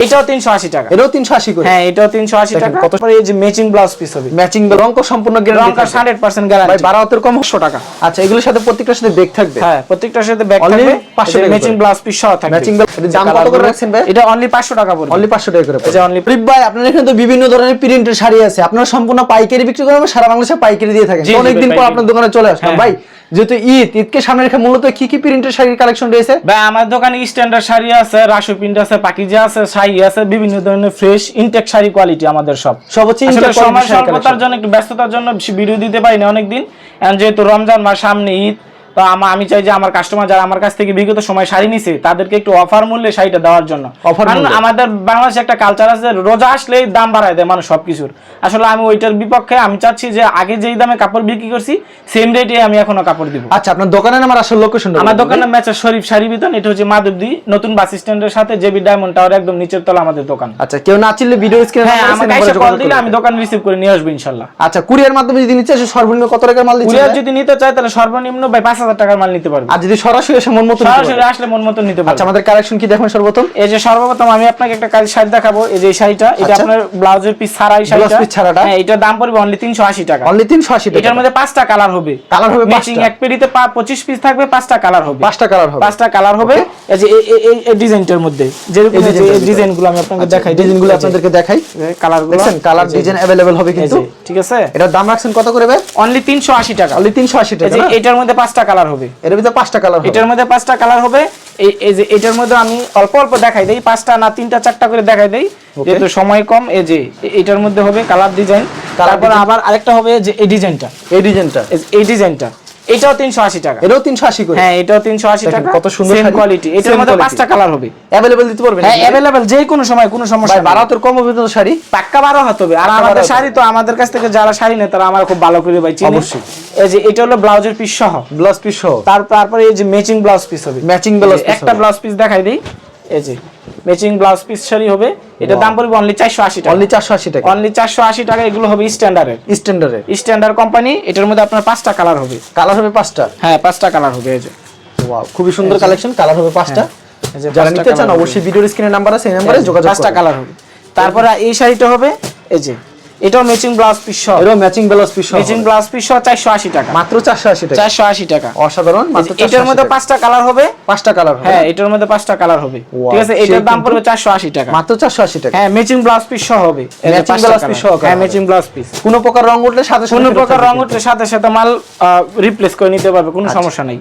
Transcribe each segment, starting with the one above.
এটাও তিনশো আশি টাকা। এটাও তিনশো আশি করে। হ্যাঁ এটাও তিনশো আশি দেখেন টাকা। কত- এই যে ম্যাচিং ব্লাউজ পিস হবে। ম্যাচিং রং সম্পূর্ণ রং গ্যারান্টি ভাই গ্যারান্টি হাতের কম পাঁচশো টাকা। আচ্ছা এগুলোর সাথে প্রত্যেকটার সাথে বেগ থাকবে? হ্যাঁ প্রত্যেকটার সাথে ব্যাগ থাকবে। 500 টাকা ম্যাচিং ব্লাউজ পিস সহ থাকবে। Blouse- দাম কত করে রাখছেন ভাই? এটা অনলি পাঁচশো টাকা পড়বে। অনলি পাঁচশো টাকা করে only- রিপ ভাই আপনার এখানে তো বিভিন্ন ধরনের প্রিন্টের শাড়ি আছে। আপনারা সম্পূর্ণ পাইকারি বিক্রি করেন সারা বাংলাদেশে পাইকারি দিয়ে থাকেন। অনেকদিন পর আপনার দোকানে চলে আসলাম। হ্যাঁ। ভাই যেহেতু ঈদ ঈদকে সামনে রেখে মূলত কি কি প্রিন্টের শাড়ির কালেকশন রয়েছে? ভাই আমার দোকানে স্ট্যান্ডার্ড শাড়ি আছে রাসু প্রিন্ট আছে পাকিজা আছে শাড়ি আছে বিভিন্ন ধরনের ফ্রেশ ইনটেক শাড়ি কোয়ালিটি আমাদের সব। সব হচ্ছে আসলে সময় স্বল্পতার জন্য একটু ব্যস্ততার জন্য ভিডিও দিতে পারি না অনেকদিন যেহেতু রমজান মাস সামনে ঈদ তো আমা- আমি চাই যে আমার কাস্টমার যারা আমার কাছ থেকে বিগত সময় শাড়ি নিছে তাদেরকে একটু অফার মূল্যে শাড়িটা দেওয়ার জন্য। কারণ আমাদের বাংলাদেশে একটা কালচার আছে রোজা আসলেই দাম বাড়ায় দেয় মানুষ সবকিছুর। আসলে আমি ওইটার বিপক্ষে আমি চাচ্ছি যে আগে যেই দামে কাপড় বিক্রি করছি সেম রেটে আমি এখনও কাপড় দিব। আচ্ছা আপনার দোকানের নাম আর আসল লোকেশন আমার দোকানের ম্যাচের শরীফ শাড়ি বিতান এটা হচ্ছে মাধবদী নতুন বাস স্ট্যান্ডের সাথে জেবি ডায়মন্ড টাওয়ার একদম নিচের তলা আমাদের দোকান। আচ্ছা কেউ না চিনলে ভিডিও স্ক্রিনে হ্যাঁ আমাকে এসে কল দিলে আমি দোকান রিসিভ করে নিয়ে আসব ইনশাল্লাহ। আচ্ছা কুরিয়ার মাধ্যমে যদি নিচ্ছে সে সর্বনিম্ন কত টাকার মাল দিচ্ছে কুরিয়ার যদি নিতে চায় তাহলে সর্বনিম্ন ভাই হাজার টাকার মাল নিতে পারবে। আর যদি সরাসরি এসে মন মতো সরাসরি আসলে মন মতো নিতে আচ্ছা আমাদের কালেকশন কি দেখবেন সর্বপ্রথম? এই যে সর্বপ্রথম আমি আপনাকে একটা কাজ শাড়ি দেখাবো। এই যে শাড়িটা এটা আচ্ছা। আপনার ব্লাউজের পিস ছাড়া এই শাড়িটা piece ছাড়াটা? হ্যাঁ এটার দাম পড়বে অনলি তিনশো আশি টাকা। অনলি তিনশো আশি টাকা। এটার মধ্যে পাঁচটা কালার হবে। Colour হবে ম্যাচিং এক পেরিতে পঁচিশ পিস থাকবে পাঁচটা কালার হবে। পাঁচটা কালার হবে। পাঁচটা কালার হবে। এই যে এই- ডিজাইনটার মধ্যে। যেরকম এই ডিজাইনগুলো আমি আপনাকে দেখাই। ডিজাইনগুলো আপনাদেরকে দেখাই। কালার দেখছেন কালার ডিজাইন অ্যাভেলেবেল হবে কিন্তু। ঠিক আছে। এটার দাম রাখছেন কত করে ভাই? অনলি তিনশো আশি টাকা। অনলি তিনশো আশি এই টাকা এটার মধ্যে পাঁচটা কালার হবে। এর ভিতরে পাঁচটা কালার এটার মধ্যে পাঁচটা কালার হবে। এই এই যে এটার মধ্যে আমি অল্প অল্প দেখাই দেই পাঁচটা না তিনটা চারটা করে দেখাই দেই যেহেতু সময় কম এই যে এটার মধ্যে হবে কালার ডিজাইন। তারপর আবার আরেকটা হবে যে এই ডিজাইনটা। এই ডিজাইনটা। এই- ডিজাইনটা। এটাও তিনশো আশি টাকা। এটাও তিনশো আশি করে। হ্যাঁ এটাও তিনশো আশি দেখেন, টাকা। কত সুন্দর সেম কোয়ালিটি এটার মধ্যে পাঁচটা কালার হবে। অ্যাভেলেবেল দিতে পারবেন হ্যাঁ অ্যাভেলেবেল যে কোনো সময় কোনো সমস্যা ভাই হাতের কম হবে শাড়ি। পাক্কা বারো হাত হবে। আর আমাদের শাড়ি তো আমাদের কাছ থেকে যারা শাড়ি নেয় তারা আমার খুব ভালো করে ভাই চিনি। অবশ্যই। এই যে এটা হলো ব্লাউজের পিস সহ। ব্লাউজ পিস সহ। তার তারপরে এই যে ম্যাচিং ব্লাউজ পিস হবে। ম্যাচিং ব্লাউজ একটা ব্লাউজ পিস দেখাই দিই। এই যে ম্যাচিং ব্লাউজ পিস শাড়ি হবে। এটা দাম পড়বে অনলি চারশো আশি টাকা। অনলি চারশো আশি টাকা। অনলি চারশো আশি টাকা এগুলো হবে স্ট্যান্ডার্ডের স্ট্যান্ডার্ডের স্ট্যান্ডার্ড কোম্পানি এটার মধ্যে আপনার পাঁচটা কালার হবে। কালার হবে পাঁচটা? হ্যাঁ পাঁচটা কালার হবে এই যে। ওয়াও খুবই সুন্দর কালেকশন কালার হবে পাঁচটা। এই যে যারা নিতে চান অবশ্যই ভিডিওর স্ক্রিনে নাম্বার আছে এই নাম্বারে যোগাযোগ পাঁচটা কালার হবে। তারপরে এই শাড়িটা হবে এই যে এটাও ম্যাচিং ব্লাউজ পিস সহ। এরও ম্যাচিং ব্লাউজ পিস সহ। ম্যাচিং ব্লাউজ পিস সহ চারশো আশি টাকা। মাত্র চারশো আশি টাকা। চারশো আশি টাকা। অসাধারণ মাত্র এটার মধ্যে পাঁচটা কালার হবে? পাঁচটা কালার হবে। হ্যাঁ এটার মধ্যে পাঁচটা কালার হবে। ঠিক আছে এটার দাম পড়বে চারশো আশি টাকা। মাত্র চারশো আশি টাকা। হ্যাঁ ম্যাচিং ব্লাউজ পিস সহ হবে। blouse colour। piece সহ হ্যাঁ ম্যাচিং ব্লাউজ পিস কোনো প্রকার রং উঠলে সাথে সাথে কোনো প্রকার রং উঠলে সাথে সাথে মাল রিপ্লেস করে নিতে পারবে কোনো সমস্যা নাই।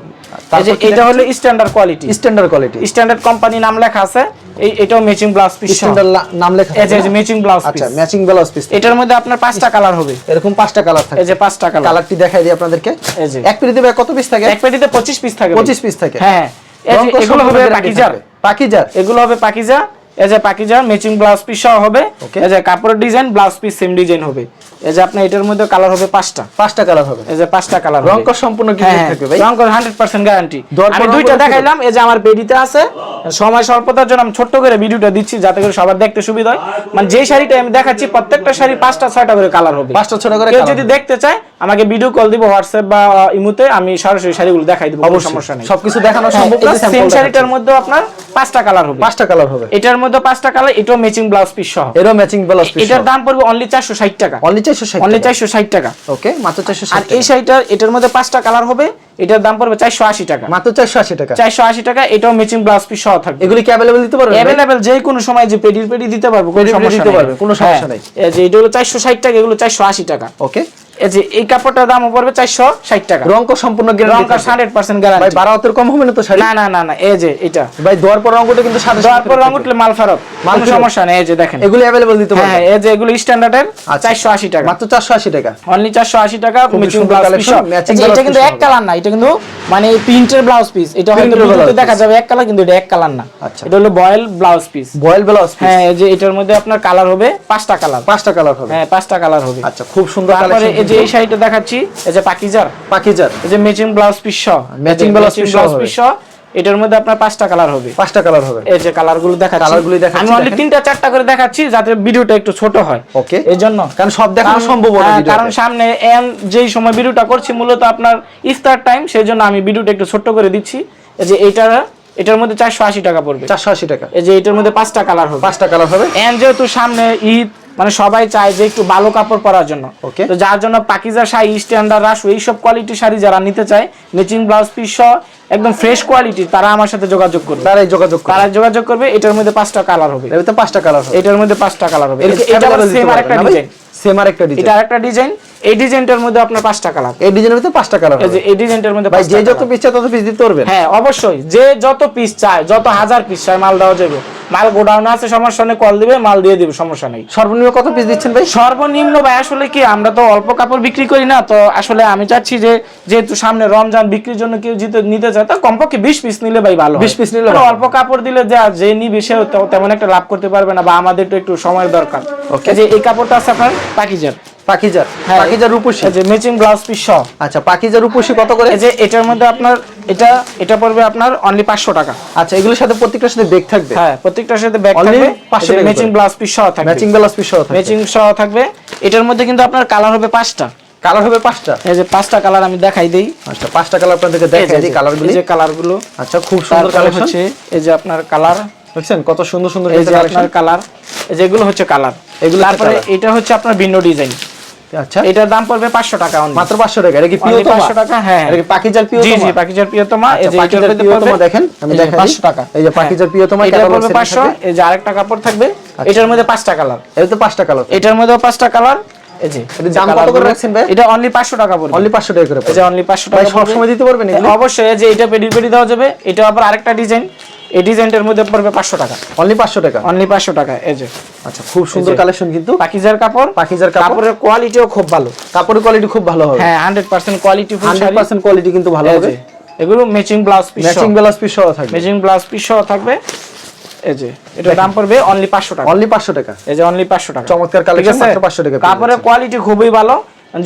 এই যে এটা হলো standard quality standard quality standard company নাম লেখা আছে এই এটাও ম্যাচিং ব্লাউজ পিস স্ট্যান্ডার্ড নাম লেখা এই যে ম্যাচিং ব্লাউজ পিস আচ্ছা ম্যাচিং ব্লাউজ পিস এটার মধ্যে আপনার পাঁচটা কালার হবে। এরকম পাঁচটা কালার থাকে। এই যে পাঁচটা কালার। কালারটি দেখাই দিই আপনাদেরকে। এই যে। এক পেটিতে কত পিস থাকে? এক পেটিতে পঁচিশ পিস থাকে ভাই। পঁচিশ পিস থাকে। হ্যাঁ। এই যে এগুলো হবে পাকিজা পাকিজার। পাকিজার। এগুলো হবে পাকিজা। এই যে পাকিজা ম্যাচিং ব্লাউজ পিস সহ হবে এই যে কাপড়ের design blouse piece same design হবে। এই যে আপনার এটার মধ্যে কালার হবে পাঁচটা। পাঁচটা কালার হবে। এই যে পাঁচটা কালার রং কস সম্পূর্ণ কি হ্যাঁ থাকবে ভাই। রং করে হান্ড্রেড পার্সেন্ট গ্যারান্টি আমি দুইটা দেখাইলাম এই যে আমার পেডিতে আছে। সময় স্বল্পতার জন্য আমি ছোট্ট করে ভিডিওটা দিচ্ছি যাতে করে সবার দেখতে সুবিধা হয়। মানে যে শাড়িটা আমি দেখাচ্ছি প্রত্যেকটা শাড়ি পাঁচটা ছয়টা করে কালার হবে। পাঁচটা ছোট করে কেউ যদি দেখতে চায় আমাকে ভিডিও কল দিব হোয়াটসঅ্যাপ বা ইমুতে আমি সরাসরি শাড়িগুলো দেখাই দিব কোনো সমস্যা নেই। সবকিছু দেখানো হ্যাঁ, সম্ভব না সেম শাড়িটার মধ্যে আপনার পাঁচটা কালার হবে। পাঁচটা কালার হবে। এটার মধ্যে পাঁচটা কালার এটাও ম্যাচিং ব্লাউজ পিস সহ। ম্যাচিং ব্লাউজ পিস এটার দাম পড়বে অনলি চারশো ষাট টাকা। অনলি চারশো ষাট অনলি চারশো ষাট টাকা। ওকে মাত্র চারশো আর এই শাড়িটা এটার মধ্যে পাঁচটা কালার হবে এটার দাম পড়বে চারশো আশি টাকা। মাত্র চারশো আশি টাকা। চারশো আশি টাকা এটাও ম্যাচিং ব্লাউজ পিস সহ থাকবে। এগুলি কি দিতে পারবেন ভাই? যে কোনো সময় যে পেডির পেডি দিতে পারব কোনো পেডি পেডি সমস্যা দিতে। পারবে, কোনো সমস্যা হ্যাঁ, নেই। এই যে এটা হলো চারশো ষাট টাকা এগুলো চারশো আশি টাকা। ওকে এই যে এই কাপড়টার দাম পড়বে চারশো ষাট টাকা। রং সম্পূর্ণ গ্যারান্টি পার্সেন্ট ভাই গ্যারান্টি বারো হাতের কম হবে না তো শাড়ি? না না না না এই যে এটা। ভাই দোয়ার পর কিন্তু সাথে দেওয়ার পর রং উঠলে মাল ফেরত। মাল সমস্যা নেই এই যে দেখেন। এগুলি অ্যাভেলেবল দিতে হ্যাঁ এই যে এগুলো স্ট্যান্ডার্ডের আচ্ছা। চারশো আশি টাকা। মাত্র চারশো আশি টাকা। অনলি চারশো আশি টাকা খুবই ম্যাচিং ব্লাউজ পিস এটা কিন্তু এক কালার না এটা কিন্তু মানে প্রিন্টের ব্লাউজ পিস এটা হয়তো ভিডিওতে দেখা যাবে এক কালার কিন্তু এটা এক কালার না। আচ্ছা। এটা হলো voile blouse piece voile blouse piece হ্যাঁ এই যে এটার মধ্যে আপনার কালার হবে পাঁচটা কালার পাঁচটা কালার হবে। হ্যাঁ পাঁচটা কালার হবে। আচ্ছা খুব সুন্দর কালেকশন যে এই শাড়িটা দেখাচ্ছি এই যে পাকিজার। পাকিজার। এই যে ম্যাচিং ব্লাউজ পিস সহ। Piece সহ পিস সহ এটার মধ্যে আপনার পাঁচটা কালার হবে। পাঁচটা কালার হবে। এই যে কালারগুলো দেখাচ্ছি। Colour গুলি দেখাচ্ছি, আমি অনলি তিনটা চারটা করে দেখাচ্ছি যাতে ভিডিওটা একটু ছোট হয়। ওকে। এই জন্য। কারণ সব দেখানো সম্ভব না হ্যাঁ, কারণ সামনে এম যেই সময় ভিডিওটা করছি মূলত আপনার ইফতার টাইম সেই জন্য আমি ভিডিওটা একটু ছোট্ট করে দিচ্ছি। এই যে এইটা এটার মধ্যে চারশো আশি টাকা পড়বে। চারশো আশি টাকা। এই যে এটার মধ্যে পাঁচটা কালার হবে। পাঁচটা কালার হবে। এন্ড যেহেতু সামনে ঈদ মানে সবাই চায় যে একটু ভালো কাপড় পরার জন্য। ওকে তো যার জন্য পাকিজা শাড়ি স্ট্যান্ডার্ড রাসু এইসব কোয়ালিটি শাড়ি যারা নিতে চায় ম্যাচিং ব্লাউজ পিস সহ একদম ফ্রেশ কোয়ালিটি তারা আমার সাথে যোগাযোগ করবে। তারাই যোগাযোগ করবে। তারা যোগাযোগ করবে এটার মধ্যে পাঁচটা কালার হবে। এটা পাঁচটা কালার হবে। এটার মধ্যে পাঁচটা কালার হবে। এটা সেম আরেকটা? ডিজাইন সেম ডিজাইন এটা আরেকটা ডিজাইন এই ডিজাইনটার মধ্যে আপনার কালার এই ডিজাইনের কালার এই যে এই ডিজাইনটার মধ্যে ভাই যে যত পিস চায় তত পিস দিতে পারবেন। হ্যাঁ অবশ্যই। যে যত পিস চায় যত হাজার পিস চায় মাল দেওয়া যাবে। মাল গোডাউনে আছে সমস্যা নেই কল দিবে মাল দিয়ে দিবে সমস্যা নেই। সর্বনিম্ন কত পিস দিচ্ছেন ভাই? সর্বনিম্ন ভাই আসলে কি আমরা তো অল্প কাপড় বিক্রি করি না তো আসলে আমি চাচ্ছি যে যেহেতু সামনে রমজান বিক্রির জন্য কেউ জিতে নিতে চায় তা কমপক্ষে বিশ পিস নিলে ভাই ভালো হয়। 20 piece নিলে অল্প কাপড় দিলে যা যে নিবে সে তেমন একটা লাভ করতে পারবে না বা আমাদের তো একটু সময়ের দরকার. এই যে এই কাপড়টা আছে আপনার পাকিজার। পাকিজার। হ্যাঁ। পাকিজার রূপসী। যে ম্যাচিং ব্লাউজ পিস সহ। আচ্ছা পাকিজার রূপসী কত করে? যে এটার মধ্যে আপনার এটা এটা পড়বে আপনার অনলি পাঁচশো টাকা। আচ্ছা এগুলোর সাথে প্রত্যেকটার সাথে বেগ থাকবে? হ্যাঁ প্রত্যেকটার সাথে ব্যাগ থাকবে। 500 টাকা ম্যাচিং ব্লাউজ পিস সহ থাকবে। ম্যাচিং ব্লাউজ পিস সহ থাকবে। ম্যাচিং সহ থাকবে। এটার মধ্যে কিন্তু আপনার কালার হবে পাঁচটা। কালার হবে পাঁচটা? এই যে পাঁচটা কালার আমি দেখাই দেই। আচ্ছা পাঁচটা কালার আপনাদেরকে দেখাই দিই কালারগুলি এই যে কালারগুলো আচ্ছা খুব সুন্দর কালেকশন হচ্ছে এই যে আপনার কালার দেখছেন কত সুন্দর সুন্দর এই যে আপনার কালার এই যে এগুলো হচ্ছে কালার এগুলো তারপরে এটা হচ্ছে আপনার ভিন্ন ডিজাইন। আচ্ছা। এটার দাম পড়বে পাঁচশো টাকা only। মাত্র পাঁচশো টাকা এটা কি পিওতমা 500 টাকা হ্যাঁ। এটা কি পাকিজার জি পিওতমা জি পাকিজার প্রিয়তমা। এই আচ্ছা, যে পাকিজার মধ্যে দেখেন, আমি দেখাই। 500 টাকা। এই যে পাকিজার হ্যাঁ। প্রিয়তমা এটা পড়বে 500 এই যে আরেকটা কাপড় থাকবে এটার মধ্যে পাঁচটা কালার। এর তো পাঁচটা কালার। এটার মধ্যে পাঁচটা কালার। এই যে এটার দাম কত করে রাখছেন ভাই? এটা অনলি 500 টাকা পড়বে। অনলি টাকা করে এই যে অনলি 500 টাকা সব সময় দিতে পারবেন অবশ্যই এই যে এটা পেডি পেডি দেওয়া যাবে। এটা আবার আরেকটা ডিজাইন। এই ডিজাইনটার মধ্যে পড়বে 500 টাকা। অনলি পাঁচশো টাকা? অনলি 500 টাকা এই যে। আচ্ছা খুব সুন্দর। কালেকশন কিন্তু। পাকিজার কাপড়? পাকিজার কাপড়ের কোয়ালিটিও খুব ভালো। কাপড়ের কোয়ালিটি খুব ভালো হবে। হ্যাঁ 100% কোয়ালিটি ফুল হান্ড্রেড শাড়ি। পার্সেন্ট কোয়ালিটি কিন্তু ভালো হবে। এগুলো matching blouse piece matching blouse piece সহ থাকবে। ম্যাচিং ব্লাউজ পিস সহ থাকবে। এই যে এটার দাম পড়বে অনলি 500 টাকা। অনলি পাঁচশো টাকা। এই যে অনলি 500 টাকা। চমৎকার কালেকশন মাত্র পাঁচশো টাকা কাপড়ের কোয়ালিটি খুবই ভালো।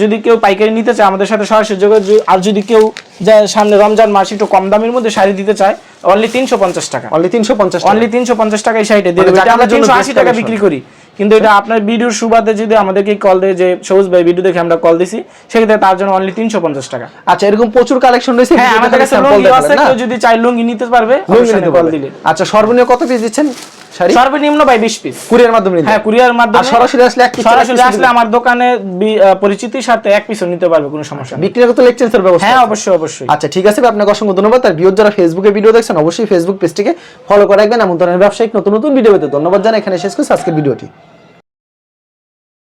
যদি কেউ পাইকারি নিতে চায় আমাদের সাথে সরাসরি যোগাযোগ আর যদি কেউ যে সামনে রমজান মাস একটু কম দামের মধ্যে শাড়ি দিতে চায় অনলি তিনশো পঞ্চাশ টাকা। অনলি তিনশো পঞ্চাশ অনলি তিনশো পঞ্চাশ টাকায় শাড়িটা দিয়ে মানে। আমরা তিনশো আশি টাকা বিক্রি করি। কিন্তু এটা আপনার ভিডিওর সুবাদে যদি আমাদেরকে কল দেয় যে সবুজ ভাই ভিডিও দেখে আমরা কল দিছি সেক্ষেত্রে তার জন্য অনলি তিনশো পঞ্চাশ টাকা। আচ্ছা এরকম প্রচুর কালেকশন রয়েছে হ্যাঁ আমাদের কাছে যদি চাই লুঙ্গি নিতে পারবে লুঙ্গি নিতে পারবে। আচ্ছা সর্বনিম্ন কত পিস দিচ্ছেন? শাড়ি? সর্বনিম্ন ভাই পিস কুরিয়ার মাধ্যমে হ্যাঁ কুরিয়ার মাধ্যমে সরাসরি আসলে এক সরাসরি আসলে আমার দোকানে পরিচিতির সাথে এক পিসও নিতে পারবে কোনো সমস্যা বিক্রি করতে ব্যবস্থা হ্যাঁ অবশ্যই অবশ্যই। আচ্ছা ঠিক আছে আপনাকে অসংখ্য ধন্যবাদ। আর যারা ফেসবুকে ভিডিও দেখছেন অবশ্যই ফেসবুক পেজটিকে ফলো করে রাখবেন। এমন ধরনের ব্যবসায়িক নতুন নতুন ভিডিও পেতে ধন্যবাদ জানাই। এখানে শেষ করছি আজকের ভিডিওটি